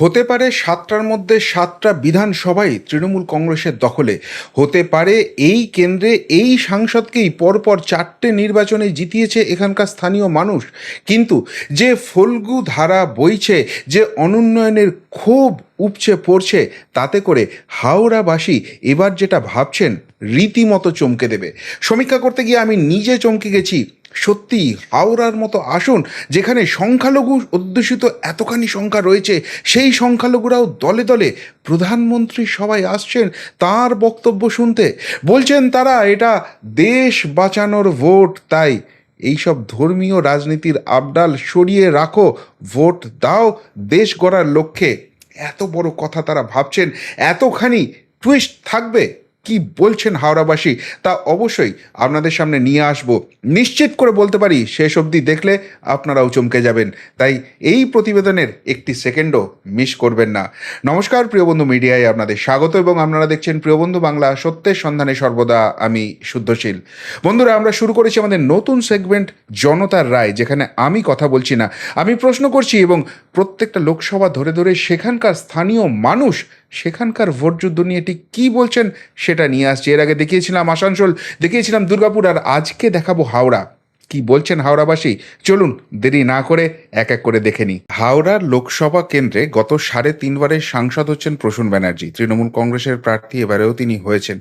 হতে পারে সাতটার মধ্যে সাতটা বিধানসভাই তৃণমূল কংগ্রেসের দখলে। হতে পারে এই কেন্দ্রে এই সাংসদকেই পরপর চারটে নির্বাচনে জিতিয়েছে এখানকার স্থানীয় মানুষ। কিন্তু যে ফল্গু ধারা বইছে, যে অনুন্নয়নের ক্ষোভ উপচে পড়ছে, তাতে করে হাওড়াবাসী এবার যেটা ভাবছেন, রীতিমতো চমকে দেবে। সমীক্ষা করতে গিয়ে আমি নিজে চমকে গেছি সত্যি হাওড়ার মতো আসন যেখানে সংখ্যালঘু অধ্যুষিত এতখানি সংখ্যা রয়েছে, সেই সংখ্যালঘুরাও দলে দলে প্রধানমন্ত্রী সবাই আসছেন তার বক্তব্য শুনতে। বলছেন তারা, এটা দেশ বাঁচানোর ভোট, তাই এইসব ধর্মীয় রাজনীতির আবডাল সরিয়ে রাখো, ভোট দাও, দেশ গড়ার লক্ষ্যে। এত বড় কথা তারা ভাবছেন, এতখানি টুইস্ট থাকবে। কি বলছেন হাওড়াবাসী তা অবশ্যই আপনাদের সামনে নিয়ে আসব। নিশ্চিত করে বলতে পারি, শেষ অবধি দেখলে আপনারাও চমকে যাবেন। তাই এই প্রতিবেদনের একটি সেকেন্ডও মিস করবেন না। নমস্কার প্রিয়বন্ধু মিডিয়ায় আপনাদের স্বাগত এবং আপনারা দেখছেন প্রিয়বন্ধু বাংলা সত্যের সন্ধানে সর্বদা আমি শুদ্ধশীল। বন্ধুরা, আমরা শুরু করেছি আমাদের নতুন সেগমেন্ট জনতার রায়, যেখানে আমি কথা বলছি না। আমি প্রশ্ন করছি এবং প্রত্যেকটা লোকসভা ধরে ধরে সেখানকার স্থানীয় মানুষ সেখানকার ভোট যুদ্ধ নিয়ে ঠিক কী বলছেন সেটা নিয়ে আসছি। এর আগে দেখিয়েছিলাম আসানসোল, দেখিয়েছিলাম দুর্গাপুর, আর আজকে দেখাবো হাওড়া। কি বলছেন হাওড়াবাসী? চলুন দেরি না করে এক এক করে দেখে নিই। হাওড়ার লোকসভা কেন্দ্রে গত সাড়ে তিনবারের সাংসদ হচ্ছেন প্রসূন ব্যানার্জি। তৃণমূল কংগ্রেসের প্রার্থী এবারেও তিনি হয়েছেন।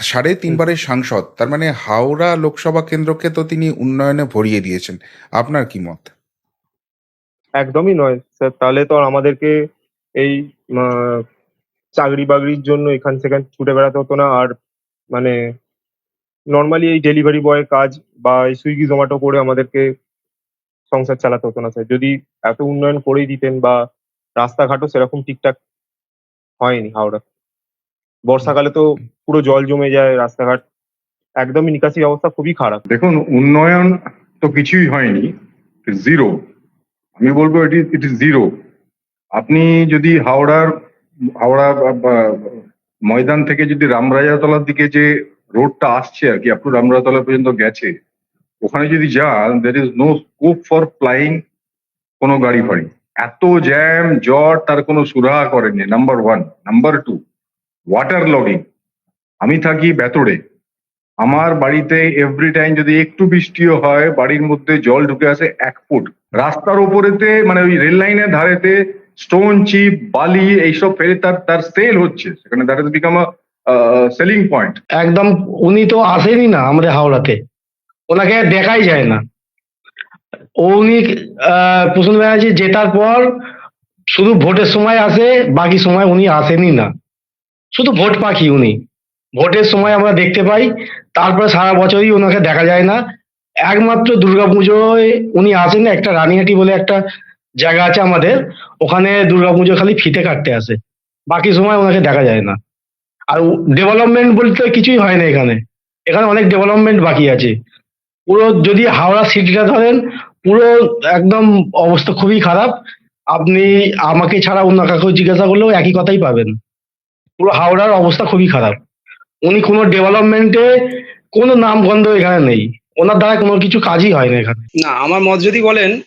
সাড়ে তিনবারের সাংসদ, তার মানে হাওড়া লোকসভা কেন্দ্রকে তো তিনি উন্নয়নে ভরিয়ে দিয়েছেন। আপনার কি মত? একদমই নয়, স্যার। তাহলে তো আমাদেরকে এই চাকরি বাকরির জন্য এখান সেখান ছুটে বেড়াতে হতো না। আর মানে নর্মালি এই ডেলিভারি বয় কাজ বা এই সুইগি জোম্যাটো করে আমাদেরকে সংসার চালাতে হতো না। স্যার, যদি এত উন্নয়ন করেই দিতেন বা রাস্তাঘাটও সেরকম ঠিকঠাক হয়নি হাওড়া বর্ষাকালে তো পুরো জল জমে যায় রাস্তাঘাট। একদমই নিকাশি ব্যবস্থা খুবই খারাপ। দেখুন, উন্নয়ন তো কিছুই হয়নি। জিরো আমি বলব এটি ইট ইজ জিরো আপনি যদি হাওড়ার হাওড়া ময়দান থেকে যদি রামরাজাতলার দিকে যে রোডটা আসছে আর কি আপনি রামরাজাতলা পর্যন্ত গেছে, ওখানে যদি যান there is no scope for flying কোনো গাড়ি ফাড়ি। এত জ্যাম জট তার কোনো সুরাহা করেনি number one number two water logging আমি থাকি বেতড়ে আমার বাড়িতে এভরি টাইম যদি একটু বৃষ্টিও হয়, বাড়ির মধ্যে জল ঢুকে আসে এক ফুট। রাস্তার ওপরেতে মানে ওই রেল লাইনের ধারেতে স্টোন চিপ বালি এইসব ফেলে তার তার সেল হচ্ছে। সেখানে that is become a selling point একদম উনি তো আসেনি না আমাদের হাওড়াতে। ওনাকে দেখাই যায় না। উনি আহ, প্রসূন ব্যানার্জি জেতার পর শুধু ভোটের সময় আসে বাকি সময় উনি আসেনি না। শুধু ভোট পাখি উনি। ভোটের সময় আমরা দেখতে পাই তারপরে সারা বছরই ওনাকে দেখা যায় না। একমাত্র দুর্গাপুজোয় উনি আসেন একটা রানীহাটি বলে একটা জায়গা আছে আমাদের, ওখানে দুর্গাপুজো খালি ফিতে কাটতে আসে। বাকি সময় ওনাকে দেখা যায় না। আর ডেভেলপমেন্ট বলতে কিছুই হয় না এখানে। এখানে অনেক ডেভেলপমেন্ট বাকি আছে। পুরো যদি হাওড়া সিটিটা ধরেন, পুরো একদম অবস্থা খুবই খারাপ। আপনি আমাকে ছাড়া অন্য কাউকে জিজ্ঞাসা করলেও একই কথাই পাবেন। পুরো হাওড়ার অবস্থা খুবই খারাপ। উনি কোনো ডেভেলপমেন্টে কোনো নাম গন্ধ এখানে নেই। ওনার দ্বারা কোনো কিছু কাজই হয় না এখানে। না, আমার মত যদি বলেন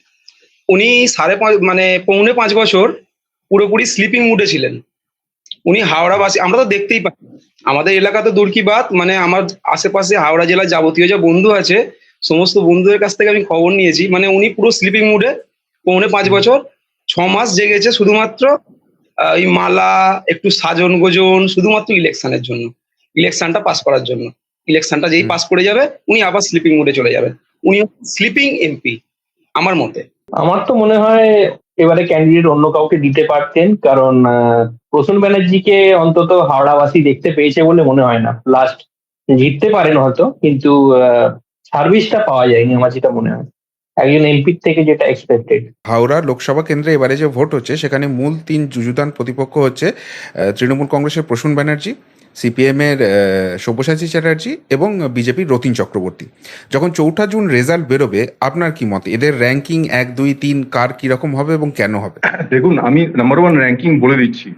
উনি সাড়ে পাঁচ মানে পৌনে পাঁচ বছর পুরোপুরি স্লিপিং মুডে ছিলেন। উনি হাওড়াবাসী আমরা তো দেখতেই পাই। আমাদের এলাকা তো দূর কি বাত মানে আমার আশেপাশে হাওড়া জেলার যাবতীয় যে বন্ধু আছে সমস্ত বন্ধুদের কাছ থেকে আমি খবর নিয়েছি। মানে উনি পুরো স্লিপিং মুডে পৌনে পাঁচ বছর ছ মাস জেগেছে শুধুমাত্র ওই মালা একটু সাজন গোজন শুধুমাত্র ইলেকশনের জন্য। ইলেকশনটা পাস করার জন্য। ইলেকশনটা যেই। পাস করে যাবে উনি আবার স্লিপিং মুডে চলে যাবেন। উনি স্লিপিং এমপি আমার মতে। আমার তো মনে হয় এবারে ক্যান্ডিডেট অন্য কাউকে দিতে পারতেন, কারণ প্রসূন ব্যানার্জিকে অন্তত হাওড়াবাসী দেখতে পেয়েছে বলে মনে হয় না। লাস্ট জিততে পারেন হয়তো, কিন্তু সার্ভিসটা পাওয়া যায়নি আমার যেটা মনে হয়। একজন এমপির থেকে যেটা এক্সপেক্টেড হাওড়া লোকসভা কেন্দ্রে এবারে যে ভোট হচ্ছে, সেখানে মূল তিন যুযুদান প্রতিপক্ষ হচ্ছে তৃণমূল কংগ্রেসের প্রসূন ব্যানার্জি। সিপিএম এর আহ, সব্যসাচী চ্যাটার্জি এবং বিজেপির রতিন চক্রবর্তী। যখন চৌঠা জুন রেজাল্ট বেরোবে আপনার কি মত? এদের র্যাঙ্কিং এক দুই তিন কার কীরকম হবে এবং কেন হবে? দেখুন আমি নাম্বার ওয়ান র্যাঙ্কিং বলে দিচ্ছি।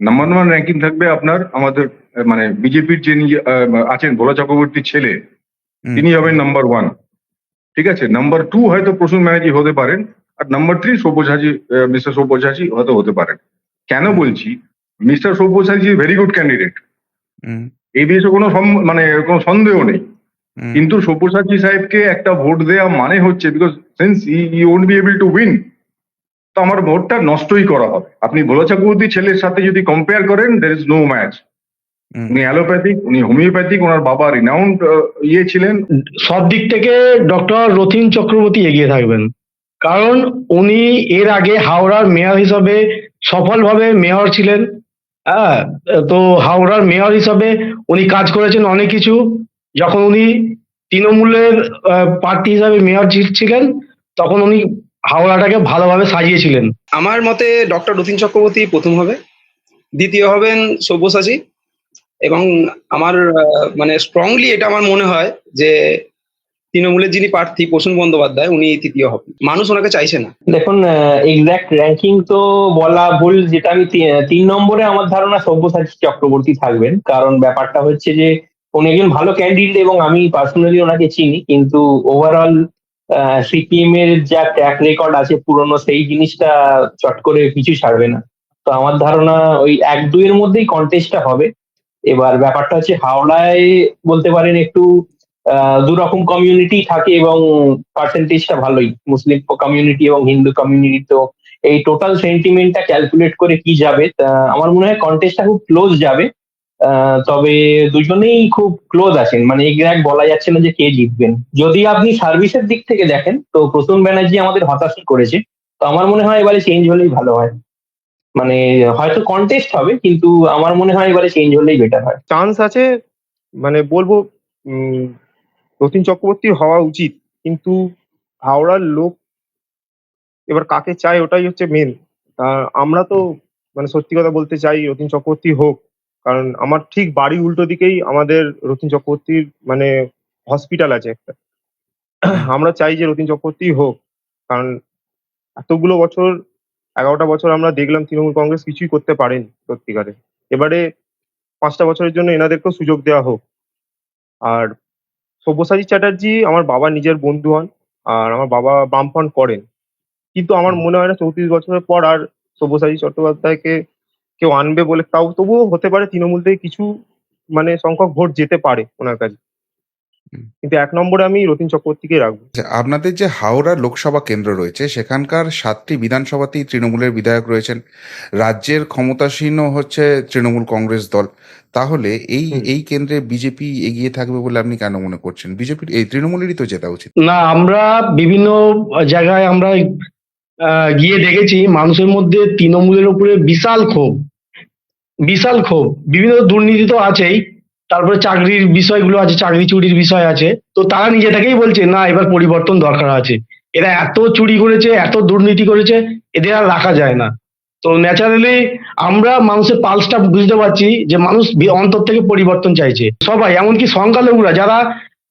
নাম্বার ওয়ান র্যাঙ্কিং থাকবে আপনার আমাদের মানে বিজেপির যিনি আহ, আছেন ভোলা চক্রবর্তীর ছেলে তিনি হবেন নাম্বার ওয়ান ঠিক আছে? নাম্বার টু হয়তো প্রসূন ব্যানার্জি হতে পারেন আর number three Sabyasachi mister Sabyasachi হয়তো হতে পারেন। কেন বলছি? Mister Sabyasachi very good candidate এই দেশে কোনো মানে কোনো সন্দেহ নেই। কিন্তু সব্যসাচী সাহেবকে একটা ভোট দেওয়া মানে হচ্ছে because since he won't be able to win তো আমার ভোটটা নষ্টই করা হবে। আপনি ভোলা চক্রবর্তী ছেলের সাথে যদি কম্পেয়ার করেন দের ইজ নো ম্যাচ উনি অ্যালোপ্যাথিক উনি হোমিওপ্যাথিক ওনার বাবা রিনাউন্ড ইয়ে ছিলেন। সব দিক থেকে ডক্টর রথিন চক্রবর্তী এগিয়ে থাকবেন। কারণ উনি এর আগে হাওড়ার মেয়র হিসাবে সফলভাবে মেয়র ছিলেন। হ্যাঁ তো হাওড়ার মেয়র হিসাবে উনি কাজ করেছেন অনেক কিছু। যখন উনি তৃণমূলের প্রার্থী হিসাবে মেয়র ছিলেন, তখন উনি হাওড়াটাকে ভালোভাবে সাজিয়েছিলেন। আমার মতে ডক্টর রতিন চক্রবর্তী প্রথম হবে, দ্বিতীয় হবেন সব্যসাচী এবং আমার মানে স্ট্রংলি এটা আমার মনে হয় যে তৃণমূলের যিনি প্রার্থী প্রসূন বন্দ্যোপাধ্যায়, উনি তৃতীয় হবেন। মানুষ ওনাকে চাইছে না। দেখুন এক্সাক্ট র্যাঙ্কিং তো বলা ভুল, যেটা আমি তিন নম্বরে আমার ধারণা সব্যসাচী চক্রবর্তী থাকবেন। কারণ ব্যাপারটা হচ্ছে যে, উনি একজন ভালো ক্যান্ডিডেট এবং আমি পার্সোনালি ওনাকে চিনি, কিন্তু ওভারঅল সিপিএম এর যা ট্র্যাক রেকর্ড আছে পুরনো, সেই জিনিসটা চট করে পিছু ছাড়বে না। তো আমার ধারণা ওই এক দুইয়ের মধ্যেই কন্টেস্টটা হবে। এবার ব্যাপারটা হচ্ছে হাওড়ায় বলতে পারেন একটু আহ, দু রকম কমিউনিটি থাকে এবং পার্সেন্টেজটা ভালোই। মুসলিম কমিউনিটি এবং হিন্দু কমিউনিটি তো এই টোটাল সেন্টিমেন্টটা ক্যালকুলেট করে কি যাবে আমার মনে হয় কন্টেস্টটা খুব ক্লোজ যাবে। তবে দুজনেই খুব ক্লোজ আছেন। মানে এক্সাক্ট বলা যাচ্ছে না যে কে জিতবেন। যদি আপনি সার্ভিসের দিক থেকে দেখেন তো প্রসূন ব্যানার্জি আমাদের হতাশই করেছে। তো আমার মনে হয় এবারে চেঞ্জ হলেই ভালো হয়। মানে হয়তো কন্টেস্ট হবে কিন্তু আমার মনে হয় এবারে চেঞ্জ হলেই বেটার হয়। চান্স আছে মানে বলব রতিন চক্রবর্তী হওয়া উচিত, কিন্তু হাওড়ার লোক এবার কাকে চায় ওটাই হচ্ছে মেন আমরা তো মানে সত্যি কথা বলতে চাই রতিন চক্রবর্তী হোক, কারণ আমার ঠিক বাড়ি উল্টো দিকেই আমাদের রতিন চক্রবর্তীর মানে হসপিটাল আছে একটা। আমরা চাই যে রতিন চক্রবর্তী হোক, কারণ এতগুলো বছর, এগারোটা বছর আমরা দেখলাম তৃণমূল কংগ্রেস কিছুই করতে পারেনি সত্যিকারে। এবারে পাঁচটা বছরের জন্য এনাদেরকেও সুযোগ দেওয়া হোক। আর সব্যসাচী চ্যাটার্জি আমার বাবা নিজের বন্ধু হন আর আমার বাবা বামফ্রন্ট করেন কিন্তু আমার মনে হয় না চৌত্রিশ বছরের পর আর সব্যসাচী চট্টোপাধ্যায়কে কেউ আনবে বলে, তাও তবুও হতে পারে তৃণমূল থেকে কিছু মানে সংখ্যক ভোট যেতে পারে ওনার কাছে। কিন্তু এক নম্বরে আমি রতিন চক্রবর্তীকেই রাখব। আচ্ছা, আপনাদের যে হাওড়া লোকসভা কেন্দ্র রয়েছে সেখানকার সাতটি বিধানসভাতেই তৃণমূলের বিধায়ক রয়েছেন। রাজ্যের ক্ষমতাসীনও হচ্ছে তৃণমূল কংগ্রেস দল। তাহলে এই এই কেন্দ্রে বিজেপি এগিয়ে থাকবে বলে আপনি কেন মনে করছেন? বিজেপির এই তৃণমূলেরই তো জেতা উচিত। না আমরা বিভিন্ন জায়গায় আমরা গিয়ে দেখেছি মানুষের মধ্যে তৃণমূলের উপরে বিশাল ক্ষোভ। বিশাল ক্ষোভ। বিভিন্ন দুর্নীতি তো আছেই। তারপরে চাকরির বিষয়গুলো আছে চাকরি চুরির বিষয় আছে। তো তারা নিজে থেকেই বলছে না এবার পরিবর্তন দরকার আছে। এরা এত চুরি করেছে এত দুর্নীতি করেছে এদের আর রাখা যায় না। তো ন্যাচারালি আমরা মানুষের পালসটা বুঝতে পারছি যে মানুষ অন্তর থেকে পরিবর্তন চাইছে। সবাই এমনকি সংখ্যালঘুরা যারা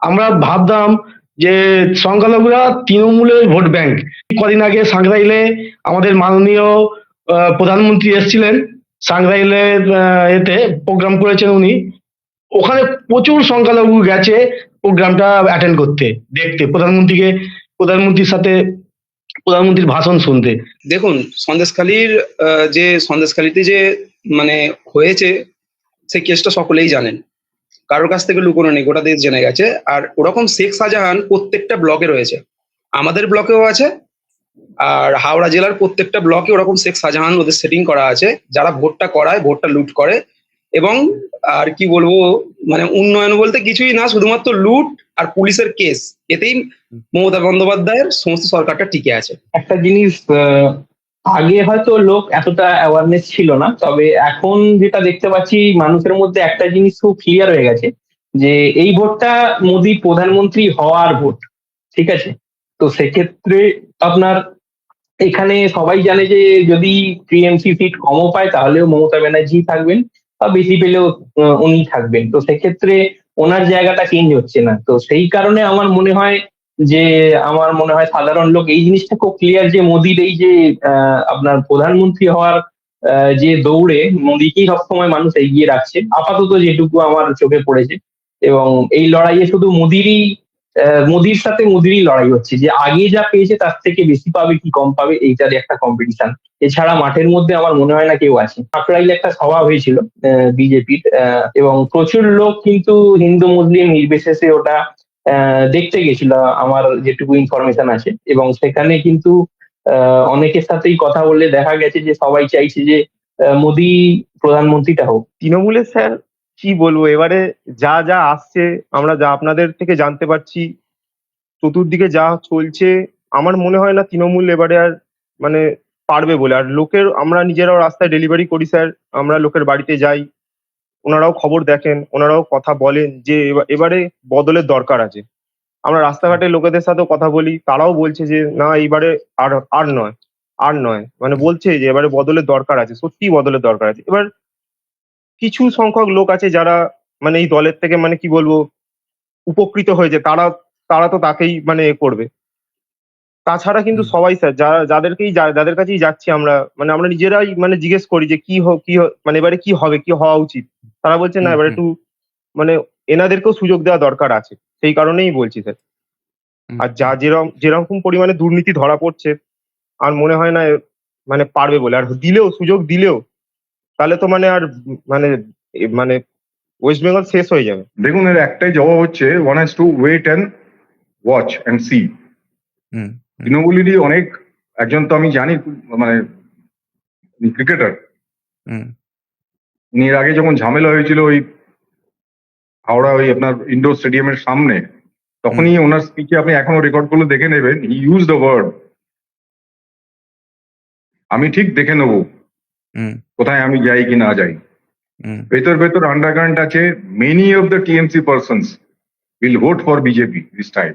আমরা ভাবতাম যে সংখ্যালঘুরা তৃণমূলের ভোট ব্যাংক। কদিন আগে সাংরাইলে আমাদের মাননীয় প্রধানমন্ত্রী এসেছিলেন। সাংরাইলের আহ, এতে প্রোগ্রাম করেছেন উনি। ওখানে প্রচুর সংখ্যালঘু গেছে প্রোগ্রামটা অ্যাটেন্ড করতে, দেখতে, প্রধানমন্ত্রীকে, প্রধানমন্ত্রীর সাথে, প্রধানমন্ত্রীর ভাষণ শুনতে। দেখুন, সন্দেশখালীর যে সন্দেশখালীতে যে মানে হয়েছে সেই কেসটা সকলেই জানেন। কারোর কাছ থেকে লুকোনো নেই, গোটা দেশ জেনে গেছে। আর ওরকম শেখ শাহজাহান প্রত্যেকটা ব্লকে রয়েছে। আমাদের ব্লকেও আছে, আর হাওড়া জেলার প্রত্যেকটা ব্লকে ওরকম শেখ শাহজাহান ওদের সেটিং করা আছে। যারা ভোটটা করায়, ভোটটা লুট করে এবং আর কি বলব মানে উন্নয়ন বলতে কিছুই না, শুধুমাত্র লুট আর পুলিশের কেস, এতেই মমতা বন্দ্যোপাধ্যায়ের সমস্ত সরকারটা টিকে আছে। একটা জিনিস আগে হয়তো লোক এতটা অ্যাওয়ারনেস ছিল না, তবে এখন যেটা দেখতে পাচ্ছি, মানুষের মধ্যে একটা জিনিস খুব ক্লিয়ার হয়ে গেছে, যে এই ভোটটা মোদী প্রধানমন্ত্রী হওয়ার ভোট, ঠিক আছে? তো সেক্ষেত্রে আপনার এখানে সবাই জানে যে যদি টিএমসি সিট কমও পায়, তাহলেও মমতা ব্যানার্জি থাকবেন। বা বেশি পেলেও উনি থাকবেন। তো সেক্ষেত্রে ওনার জায়গাটা চেঞ্জ হচ্ছে না। তো সেই কারণে আমার মনে হয় যে, আমার মনে হয় সাধারণ লোক এই জিনিসটা খুব ক্লিয়ার যে মোদির এই যে আপনার প্রধানমন্ত্রী হওয়ার যে দৌড়ে মোদিকেই সবসময় মানুষ এগিয়ে রাখছে। আপাতত যেটুকু আমার চোখে পড়েছে। এবং এই লড়াইয়ে শুধু মোদিরই মোদির সাথে মোদিরই লড়াই হচ্ছে। যে আগে যা পেয়েছে তার থেকে বেশি পাবে কি কম পাবে, এইটারই একটা কম্পিটিশন এছাড়া মাঠের মধ্যে আমার মনে হয় না কেউ আছে। কাকরাইলে একটা সভা হয়েছিল বিজেপির এবং প্রচুর লোক কিন্তু হিন্দু, মুসলিম, নির্বিশেষে ওটা দেখতে গেছিল, আমার যেটুকু ইনফরমেশন আছে। এবং সেখানে কিন্তু অনেকের সাথেই কথা বললে দেখা গেছে যে সবাই চাইছে যে মোদি প্রধানমন্ত্রীটা হোক। তৃণমূলের স্যার কি বলব? এবারে যা যা আসছে, আমরা যা আপনাদের থেকে জানতে পারছি। চতুর্দিকে যা চলছে, আমার মনে হয় না তৃণমূল এবারে আর মানে পারবে বলে। আর লোকের, আমরা নিজেরাও রাস্তায় ডেলিভারি করি, স্যার। আমরা লোকের বাড়িতে যাই। ওনারাও খবর দেখেন, ওনারাও কথা বলেন যে এবা- এবারে বদলের দরকার আছে। আমরা রাস্তাঘাটে লোকেদের সাথেও কথা বলি, তারাও বলছে যে, না, এইবারে আর আর নয় আর নয়। মানে বলছে যে, এবারে বদলের দরকার আছে সত্যি বদলের দরকার আছে। এবার কিছু সংখ্যক লোক আছে যারা মানে এই দলের থেকে মানে কি বলব উপকৃত হয়েছে তারা তারা তো তাকেই মানে এ করবে। তাছাড়া কিন্তু সবাই স্যার যারা যাদেরকেই যা- যাদের কাছেই যাচ্ছি আমরা মানে আমরা নিজেরাই মানে জিজ্ঞেস করি যে কি হোক কি মানে এবারে কি হবে কি হওয়া উচিত? তারা বলছে না এবারে একটু মানে এনাদেরকেও সুযোগ দেওয়া দরকার আছে। সেই কারণেই বলছি স্যার আর যা যেরকম যেরকম পরিমাণে দুর্নীতি ধরা পড়ছে আর মনে হয় না মানে পারবে বলে। আর দিলেও সুযোগ দিলেও তাহলে তো মানে আর মানে মানে ওয়েস্ট বেঙ্গল শেষ হয়ে যাবে। দেখুন এর একটাই জবাব হচ্ছে one has to wait and watch and see hmm তৃণমূলেরই অনেক একজন তো আমি জানি মানে ক্রিকেটার এর আগে যখন ঝামেলা হয়েছিল ওই হাওড়া ওই আপনার ইন্ডোর স্টেডিয়ামের সামনে তখনই ওনার স্পিচে আপনি এখনও রেকর্ড করলে দেখে নেবেন। হি ইউজ দ্য ওয়ার্ড আমি ঠিক দেখে নেব। কোথায় আমি যাই কি না যাই। হুম। ভেতর ভেতর আন্ডারকারেন্ট আছে many of the TMC persons will vote for BJP this time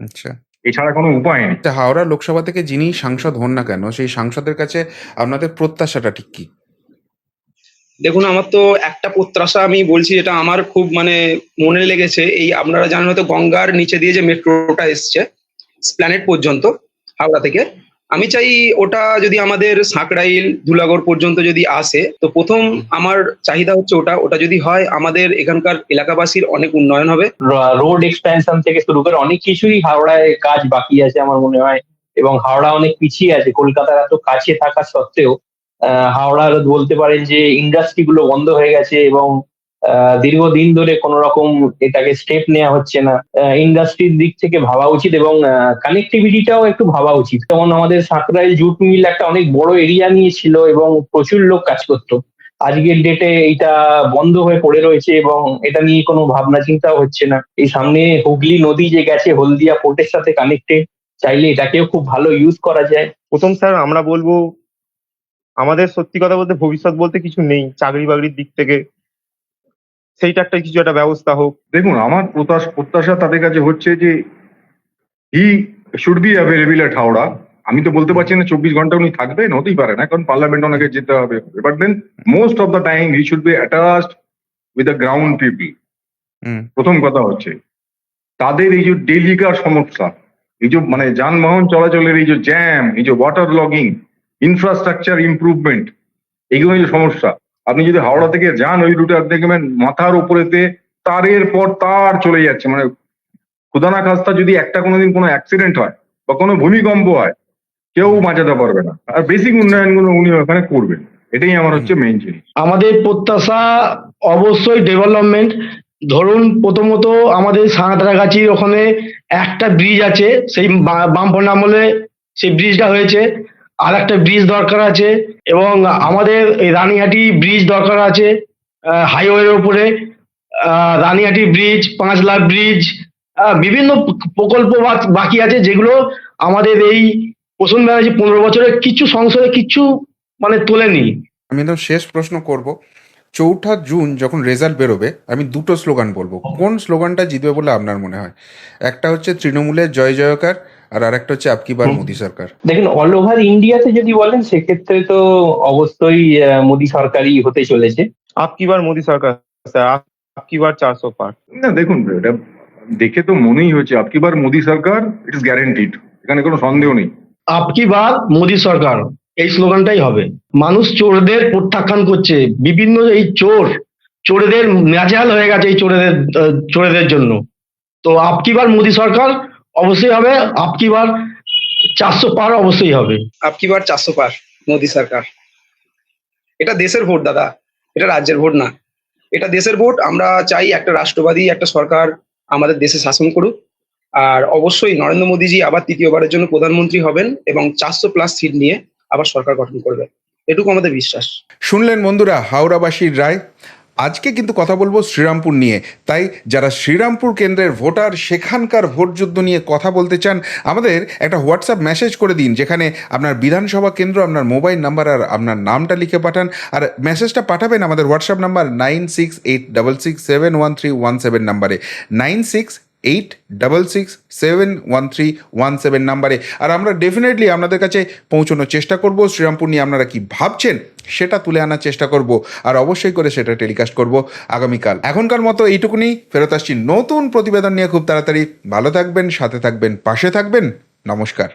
আচ্ছা। এছাড়া কোনো উপায় নেই। আচ্ছা, হাওড়া লোকসভা থেকে যিনি সাংসদ হন না কেন সেই সাংসদের কাছে আপনাদের প্রত্যাশাটা ঠিক কি? দেখুন আমার তো একটা প্রত্যাশা আমি বলছি এটা আমার খুব মানে মনে লেগেছে এই আপনারা জানেন হয়তো গঙ্গার নিচে দিয়ে যে মেট্রোটা এসছে স্প্ল্যানেট পর্যন্ত হাওড়া থেকে। আমি চাই ওটা যদি আমাদের সাঁকড়াইল ধুলাগড় পর্যন্ত যদি আসে, তো প্রথম আমার চাহিদা হচ্ছে ওটা। ওটা যদি হয়, আমাদের এখানকার এলাকাবাসীর অনেক উন্নয়ন হবে। রোড এক্সপেনশন থেকে শুরু করে অনেক কিছুই হাওড়ায় কাজ বাকি আছে আমার মনে হয়, এবং হাওড়া অনেক পিছিয়ে আছে। কলকাতার এত কাছে থাকা সত্ত্বেও হাওড়ার বলতে পারেন যে ইন্ডাস্ট্রি গুলো বন্ধ হয়ে গেছে এবং দীর্ঘদিন ধরে কোনো রকম এটাকে স্টেপ নেওয়া হচ্ছে না। ইন্ডাস্ট্রির দিক থেকে ভাবা উচিত এবং কানেক্টিভিটিটাও একটু ভাবা উচিত। যেমন আমাদের সাঁকরাইল জুট মিল একটা অনেক বড় এরিয়া নিয়ে ছিল এবং প্রচুর লোক কাজ করতো। আজকের ডেটে এটা বন্ধ হয়ে পড়ে রয়েছে এবং এটা নিয়ে কোনো ভাবনা চিন্তাও হচ্ছে না। এই সামনে হুগলি নদী যে গেছে, হলদিয়া পোর্টের সাথে কানেক্টেড চাইলে এটাকেও খুব ভালো ইউজ করা যায়। প্রথম স্যার আমরা বলব, আমাদের সত্যি কথা বলতে ভবিষ্যৎ বলতে কিছু নেই চাকরি বাকরির দিক থেকে। সেইটা একটা কিছু একটা ব্যবস্থা হোক। দেখুন আমার প্রত্যাশ- প্রত্যাশা তাদের কাছে হচ্ছে যে he should be available at Howrah. আমি তো বলতে পারছি না চব্বিশ ঘণ্টা উনি থাকবেন হতেই পারে না কারণ পার্লামেন্ট ওনাকে যেতে হবে। But then most of the time he should be attached with the ground people hmm. প্রথম কথা হচ্ছে তাদের এই যে ডেলিকার সমস্যা এই যে মানে যানবাহন চলাচলের এই যে জ্যাম এই যে ওয়াটার লগিং ইনফ্রাস্ট্রাকচার ইমপ্রুভমেন্ট এগুলো যে সমস্যা। আপনি যদি হাওড়া থেকে যান, ওই রুটে আপনি দেখবেন মাথার উপরেতে তারের পর তার চলে যাচ্ছে। মানে খুদানা খাস্তা যদি একটা কোনোদিন কোনো অ্যাক্সিডেন্ট হয় বা কোনো ভূমিকম্প হয়, কেউ বাঁচাতে পারবে না। আর বেসিক উন্নয়নগুলো উনি ওখানে করবেন। এটাই আমার হচ্ছে মেইন জিনিস। আমাদের প্রত্যাশা অবশ্যই ডেভেলপমেন্ট ধরুন, প্রথমত আমাদের সাঁতরাগাছির ওখানে একটা ব্রিজ আছে, সেই বা- বামপন্না আমলে সেই ব্রিজটা হয়েছে। আর একটা ব্রিজ দরকার আছে এবং আমাদের এই রানীহাটি ব্রিজ দরকার আছে হাইওয়ের উপরে। আহ, রানীহাটি ব্রিজ পাঁচ লাখ ব্রিজ বিভিন্ন প্রকল্প বাকি আছে যেগুলো আমাদের এই প্রসন্ন ব্যানার্জি পনেরো বছরে কিছু সংসদে কিছু মানে তোলেনি। আমি তো শেষ প্রশ্ন করব। চৌঠা জুন যখন রেজাল্ট বেরোবে আমি দুটো স্লোগান বলব। কোন স্লোগানটা জিতবে বলে আপনার মনে হয়? একটা হচ্ছে তৃণমূলের জয় জয়কার আর আরেকটা হচ্ছে আপকি বার। মোদী সরকার। দেখুন অল ওভার ইন্ডিয়াতে যদি বলেন সেক্ষেত্রে তো অবশ্যই মোদী সরকারই হতে চলেছে। আপকি বার মোদী সরকার আপকি বার চারশো পার। না দেখুন এটা দেখে তো মনেই হচ্ছে আপকি বার মোদী সরকার ইট ইস গ্যারেন্টিড এখানে কোনো সন্দেহ নেই। আপকি বার মোদী সরকার এই স্লোগানটাই হবে। মানুষ চোরদের প্রত্যাখ্যান করছে বিভিন্ন এই চোর চোরেদের ন্যাচারাল হয়ে গেছে এই চোরেদের চোরেদের জন্য। তো আপকি বার মোদী সরকার অবশ্যই হবে। আপকি বার চারশো পার অবশ্যই হবে। আপকি বার চারশো পার মোদী সরকার। এটা দেশের ভোট দাদা। এটা রাজ্যের ভোট না। এটা দেশের ভোট আমরা চাই একটা রাষ্ট্রবাদী একটা সরকার আমাদের দেশে শাসন করুক। আর অবশ্যই নরেন্দ্র মোদীজি আবার তৃতীয়বারের জন্য প্রধানমন্ত্রী হবেন এবং চারশো প্লাস সিট নিয়ে আবার সরকার গঠন করবে এটুকু আমাদের বিশ্বাস। শুনলেন বন্ধুরা হাওড়াবাসীর রায়। আজকে কিন্তু কথা বলব শ্রীরামপুর নিয়ে। তাই যারা শ্রীরামপুর কেন্দ্রের ভোটার, সেখানকার ভোটযুদ্ধ নিয়ে কথা বলতে চান, আমাদের একটা হোয়াটসঅ্যাপ মেসেজ করে দিন, যেখানে আপনার বিধানসভা কেন্দ্র, আপনার মোবাইল নাম্বার আর আপনার নামটা লিখে পাঠান। আর মেসেজটা পাঠাবেন আমাদের WhatsApp number nine six eight double six seven one three one seven নাম্বারে। Nine six eight double six seven one three one seven নাম্বারে। আর আমরা ডেফিনেটলি আপনাদের কাছে পৌঁছানোর চেষ্টা করব। শ্রীরামপুর নিয়ে আপনারা কি ভাবছেন, সেটা তুলে আনার চেষ্টা করব আর অবশ্যই করে সেটা টেলিকাস্ট করব আগামীকাল। এখনকার মতো এইটুকুনি। ফেরত আসছি নতুন প্রতিবেদন নিয়ে। খুব তাড়াতাড়ি। ভালো থাকবেন, সাথে থাকবেন, পাশে থাকবেন। নমস্কার।